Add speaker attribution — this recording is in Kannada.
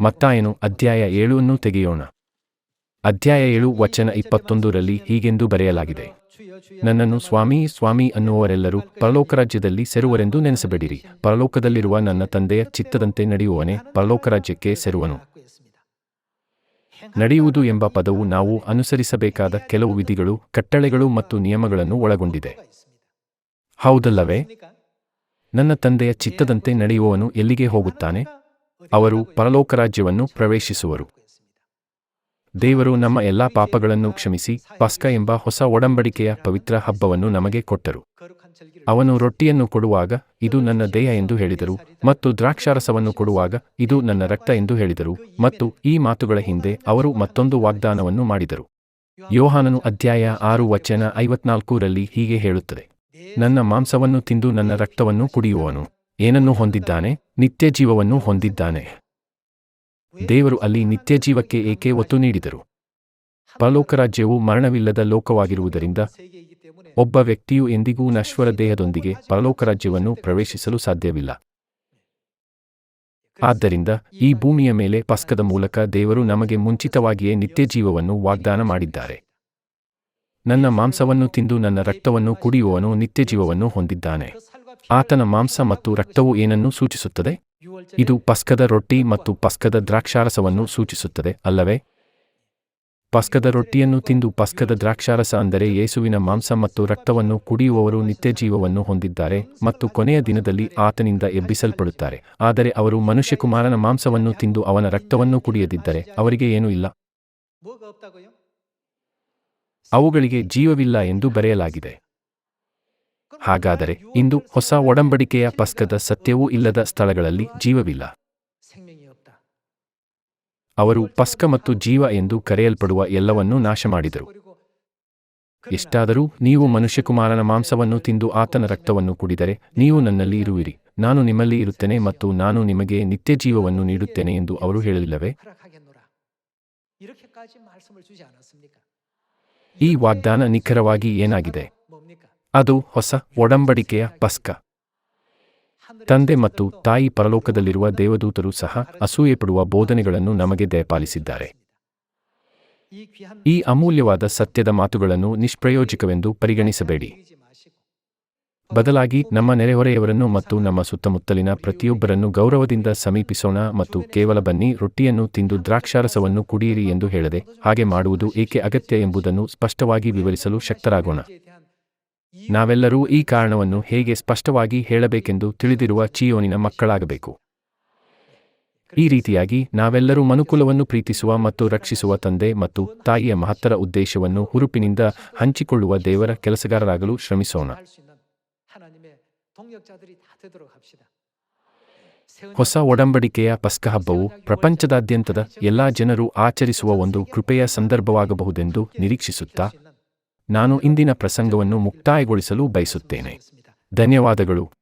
Speaker 1: ಮತ್ತಾಯನು ಅಧ್ಯಾಯ ಏಳನ್ನು ತೆಗೆಯೋಣ. ಅಧ್ಯಾಯ ಏಳು ವಚನ ಇಪ್ಪತ್ತೊಂದರಲ್ಲಿ ಹೀಗೆಂದು ಬರೆಯಲಾಗಿದೆ. ನನ್ನನ್ನು ಸ್ವಾಮಿ ಸ್ವಾಮಿ ಅನ್ನುವರೆಲ್ಲರೂ ಪರಲೋಕ ರಾಜ್ಯದಲ್ಲಿ ಸೆರುವರೆಂದು ನೆನೆಸಬೇಡಿರಿ. ಪರಲೋಕದಲ್ಲಿರುವ ನನ್ನ ತಂದೆಯ ಚಿತ್ತದಂತೆ ನಡೆಯುವವನೇ ಪರಲೋಕ ರಾಜ್ಯಕ್ಕೆ ಸೇರುವನು. ನಡೆಯುವುದು ಎಂಬ ಪದವು ನಾವು ಅನುಸರಿಸಬೇಕಾದ ಕೆಲವು ವಿಧಿಗಳು, ಕಟ್ಟಳೆಗಳು ಮತ್ತು ನಿಯಮಗಳನ್ನು ಒಳಗೊಂಡಿದೆ. ಹೌದಲ್ಲವೇ? ನನ್ನ ತಂದೆಯ ಚಿತ್ತದಂತೆ ನಡೆಯುವವನು ಎಲ್ಲಿಗೆ ಹೋಗುತ್ತಾನೆ? ಅವರು ಪರಲೋಕ ರಾಜ್ಯವನ್ನು ಪ್ರವೇಶಿಸುವರು. ದೇವರು ನಮ್ಮ ಎಲ್ಲಾ ಪಾಪಗಳನ್ನು ಕ್ಷಮಿಸಿ, ಪಸ್ಕ ಎಂಬ ಹೊಸ ಒಡಂಬಡಿಕೆಯ ಪವಿತ್ರ ಹಬ್ಬವನ್ನು ನಮಗೆ ಕೊಟ್ಟರು. ಅವನು ರೊಟ್ಟಿಯನ್ನು ಕೊಡುವಾಗ, ಇದು ನನ್ನ ದೇಹ ಎಂದು ಹೇಳಿದರು, ಮತ್ತು ದ್ರಾಕ್ಷಾರಸವನ್ನು ಕೊಡುವಾಗ, ಇದು ನನ್ನ ರಕ್ತ ಎಂದು ಹೇಳಿದರು, ಮತ್ತು ಈ ಮಾತುಗಳ ಹಿಂದೆ ಅವರು ಮತ್ತೊಂದು ವಾಗ್ದಾನವನ್ನು ಮಾಡಿದರು. ಯೋಹಾನನು ಅಧ್ಯಾಯ ಆರು ವಚನ ಐವತ್ನಾಲ್ಕರಲ್ಲಿ ಹೀಗೆ ಹೇಳುತ್ತದೆ, ನನ್ನ ಮಾಂಸವನ್ನು ತಿಂದು ನನ್ನ ರಕ್ತವನ್ನು ಕುಡಿಯುವವನು ಏನನ್ನು ಹೊಂದಿದ್ದಾನೆ? ನಿತ್ಯ ಜೀವವನ್ನು ಹೊಂದಿದ್ದಾನೆ. ದೇವರು ಅಲ್ಲಿ ನಿತ್ಯ ಜೀವಕ್ಕೆ ಏಕೆ ಒತ್ತು ನೀಡಿದರು? ಪರಲೋಕ ರಾಜ್ಯವು ಮರಣವಿಲ್ಲದ ಲೋಕವಾಗಿರುವುದರಿಂದ ಒಬ್ಬ ವ್ಯಕ್ತಿಯು ಎಂದಿಗೂ ನಶ್ವರ ದೇಹದೊಂದಿಗೆ ಪರಲೋಕ ರಾಜ್ಯವನ್ನು ಪ್ರವೇಶಿಸಲು ಸಾಧ್ಯವಿಲ್ಲ. ಆದ್ದರಿಂದ ಈ ಭೂಮಿಯ ಮೇಲೆ ಪಸ್ಕದ ಮೂಲಕ ದೇವರು ನಮಗೆ ಮುಂಚಿತವಾಗಿಯೇ ನಿತ್ಯ ಜೀವವನ್ನು ವಾಗ್ದಾನ ಮಾಡಿದ್ದಾರೆ. ನನ್ನ ಮಾಂಸವನ್ನು ತಿಂದು ನನ್ನ ರಕ್ತವನ್ನು ಕುಡಿಯುವವನು ನಿತ್ಯ ಜೀವವನ್ನು ಹೊಂದಿದ್ದಾನೆ. ಆತನ ಮಾಂಸ ಮತ್ತು ರಕ್ತವು ಏನನ್ನು ಸೂಚಿಸುತ್ತದೆ? ಇದು ಪಸ್ಕದ ರೊಟ್ಟಿ ಮತ್ತು ಪಸ್ಕದ ದ್ರಾಕ್ಷಾರಸವನ್ನು ಸೂಚಿಸುತ್ತದೆ ಅಲ್ಲವೇ? ಪಸ್ಕದ ರೊಟ್ಟಿಯನ್ನು ತಿಂದು ಪಸ್ಕದ ದ್ರಾಕ್ಷಾರಸ ಅಂದರೆ ಯೇಸುವಿನ ಮಾಂಸ ಮತ್ತು ರಕ್ತವನ್ನು ಕುಡಿಯುವವರು ನಿತ್ಯ ಜೀವವನ್ನು ಹೊಂದಿದ್ದಾರೆ ಮತ್ತು ಕೊನೆಯ ದಿನದಲ್ಲಿ ಆತನಿಂದ ಎಬ್ಬಿಸಲ್ಪಡುತ್ತಾರೆ. ಆದರೆ ಅವರು ಮನುಷ್ಯಕುಮಾರನ ಮಾಂಸವನ್ನು ತಿಂದು ಅವನ ರಕ್ತವನ್ನು ಕುಡಿಯದಿದ್ದರೆ ಅವರಿಗೆ ಏನೂ ಇಲ್ಲ. ಅವುಗಳಿಗೆ ಜೀವವಿಲ್ಲ ಎಂದು ಬರೆಯಲಾಗಿದೆ. ಹಾಗಾದರೆ ಇಂದು ಹೊಸ ಒಡಂಬಡಿಕೆಯ ಪಸ್ಕದ ಸತ್ಯವೂ ಇಲ್ಲದ ಸ್ಥಳಗಳಲ್ಲಿ ಜೀವವಿಲ್ಲ. ಅವರು ಪಸ್ಕ ಮತ್ತು ಜೀವ ಎಂದು ಕರೆಯಲ್ಪಡುವ ಎಲ್ಲವನ್ನೂ ನಾಶ ಮಾಡಿದರು ಎಷ್ಟಾದರೂ ನೀವು ಮನುಷ್ಯಕುಮಾರನ ಮಾಂಸವನ್ನು ತಿಂದು ಆತನ ರಕ್ತವನ್ನು ಕುಡಿದರೆ ನೀವು ನನ್ನಲ್ಲಿ ಇರುವಿರಿ. ನಾನು ನಿಮ್ಮಲ್ಲಿ ಇರುತ್ತೇನೆ ಮತ್ತು ನಾನು ನಿಮಗೆ ನಿತ್ಯ ಜೀವವನ್ನು ನೀಡುತ್ತೇನೆ ಎಂದು ಅವರು ಹೇಳಲಿಲ್ಲವೇ? ಈ ವಾಗ್ದಾನ ನಿಖರವಾಗಿ ಏನಾಗಿದೆ? ಅದು ಹೊಸ ಒಡಂಬಡಿಕೆಯ ಪಸ್ಕ. ತಂದೆ ಮತ್ತು ತಾಯಿ ಪರಲೋಕದಲ್ಲಿರುವ ದೇವದೂತರು ಸಹ ಅಸೂಯೆಪಡುವ ಬೋಧನೆಗಳನ್ನು ನಮಗೆ ದಯಪಾಲಿಸಿದ್ದಾರೆ. ಈ ಅಮೂಲ್ಯವಾದ ಸತ್ಯದ ಮಾತುಗಳನ್ನು ನಿಷ್ಪ್ರಯೋಜಕವೆಂದು ಪರಿಗಣಿಸಬೇಡಿ. ಬದಲಾಗಿ ನಮ್ಮ ನೆರೆಹೊರೆಯವರನ್ನು ಮತ್ತು ನಮ್ಮ ಸುತ್ತಮುತ್ತಲಿನ ಪ್ರತಿಯೊಬ್ಬರನ್ನು ಗೌರವದಿಂದ ಸಮೀಪಿಸೋಣ ಮತ್ತು ಕೇವಲ ಬನ್ನಿ ರೊಟ್ಟಿಯನ್ನು ತಿಂದು ದ್ರಾಕ್ಷಾರಸವನ್ನು ಕುಡಿಯಿರಿ ಎಂದು ಹೇಳದೆ ಹಾಗೆ ಮಾಡುವುದು ಏಕೆ ಅಗತ್ಯ ಎಂಬುದನ್ನು ಸ್ಪಷ್ಟವಾಗಿ ವಿವರಿಸಲು ಶಕ್ತರಾಗೋಣ. ನಾವೆಲ್ಲರೂ ಈ ಕಾರಣವನ್ನು ಹೇಗೆ ಸ್ಪಷ್ಟವಾಗಿ ಹೇಳಬೇಕೆಂದು ತಿಳಿದಿರುವ ಚಿಯೋನಿನ ಮಕ್ಕಳಾಗಬೇಕು. ಈ ರೀತಿಯಾಗಿ ನಾವೆಲ್ಲರೂ ಮನುಕುಲವನ್ನು ಪ್ರೀತಿಸುವ ಮತ್ತು ರಕ್ಷಿಸುವ ತಂದೆ ಮತ್ತು ತಾಯಿಯ ಮಹತ್ತರ ಉದ್ದೇಶವನ್ನು ಹುರುಪಿನಿಂದ ಹಂಚಿಕೊಳ್ಳುವ ದೇವರ ಕೆಲಸಗಾರರಾಗಲು ಶ್ರಮಿಸೋಣ. ಹೊಸ ಒಡಂಬಡಿಕೆಯ ಪಸ್ಕ ಹಬ್ಬವು ಪ್ರಪಂಚದಾದ್ಯಂತದ ಎಲ್ಲಾ ಜನರು ಆಚರಿಸುವ ಒಂದು ಕೃಪೆಯ ಸಂದರ್ಭವಾಗಬಹುದೆಂದು ನಿರೀಕ್ಷಿಸುತ್ತಾ ನಾನು ಇಂದಿನ ಪ್ರಸಂಗವನ್ನು ಮುಕ್ತಾಯಗೊಳಿಸಲು ಬಯಸುತ್ತೇನೆ. ಧನ್ಯವಾದಗಳು.